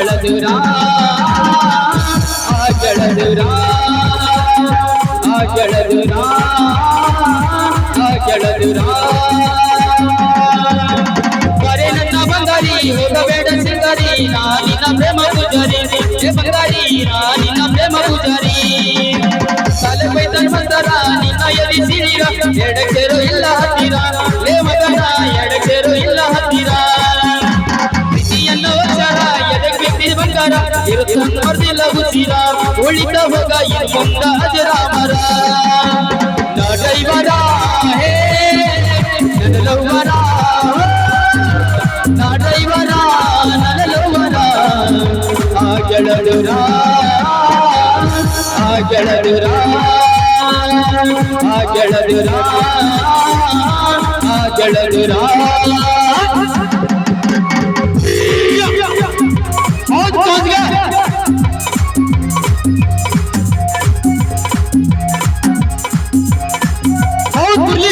ఆగళదురా ఆగళదురా ఆగళదురా ఆగళదురా మరే నన్న బంగారి హోగవేడ సింగరి నా నిన్న ప్రేమ పూజారి ఏ బంగారి నా నిన్న ప్రేమ పూజారి తలపై తన్మంతరా నిన్న ఎదిసిరిరా ఎడకెరు ಇಲ್ಲ ಹತ್ತಿರ ಉಸಿರ ಉಳಿದ ಹೋಗ ಇಲ್ಲಿಂದ ಅಜರಾಮರ ನಡೈವರ ಹೇ ನಡಲವರ ನಡೈವರ ನಡಲವರ ಆಗಳಡುರ ಆಗಳಡುರ ಆಗಳಡುರ ಆಗಳಡುರ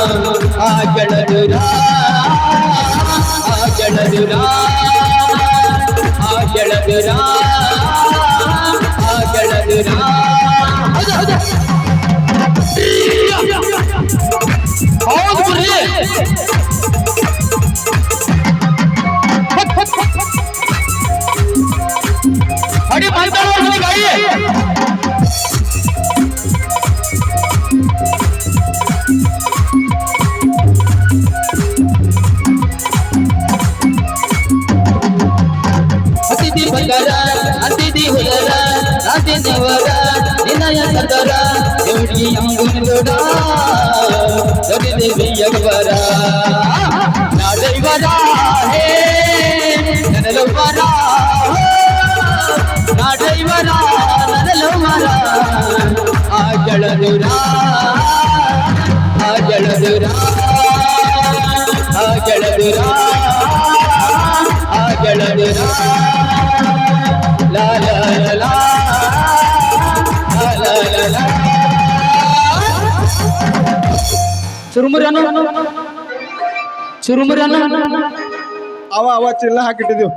ಆ ಗೆಳದುರ ಆ ಗೆಳದುರ ಆ ಗೆಳದುರ ಆ ಗೆಳದುರ ಹೌದು ಹೌದು ಿ ಹುಲರ ರಾಜಿ ನವರ ನಿನಯ ಸದರ ಯೋಗಿ ಹೇ ನನಲವರ ನಾಡೈವರ ನನಲವರ ಆಜಳ ದುರ ಆಜಳ ದುರ. ಆಜಳ ದುರ. ಚುರುಮುರಿಯನ್ನು ಚುರುಮುರಿಯನ್ನು ಅವ ಅವ ಚಿಲ್ಲ ಹಾಕಿಟ್ಟಿದ್ದೆವು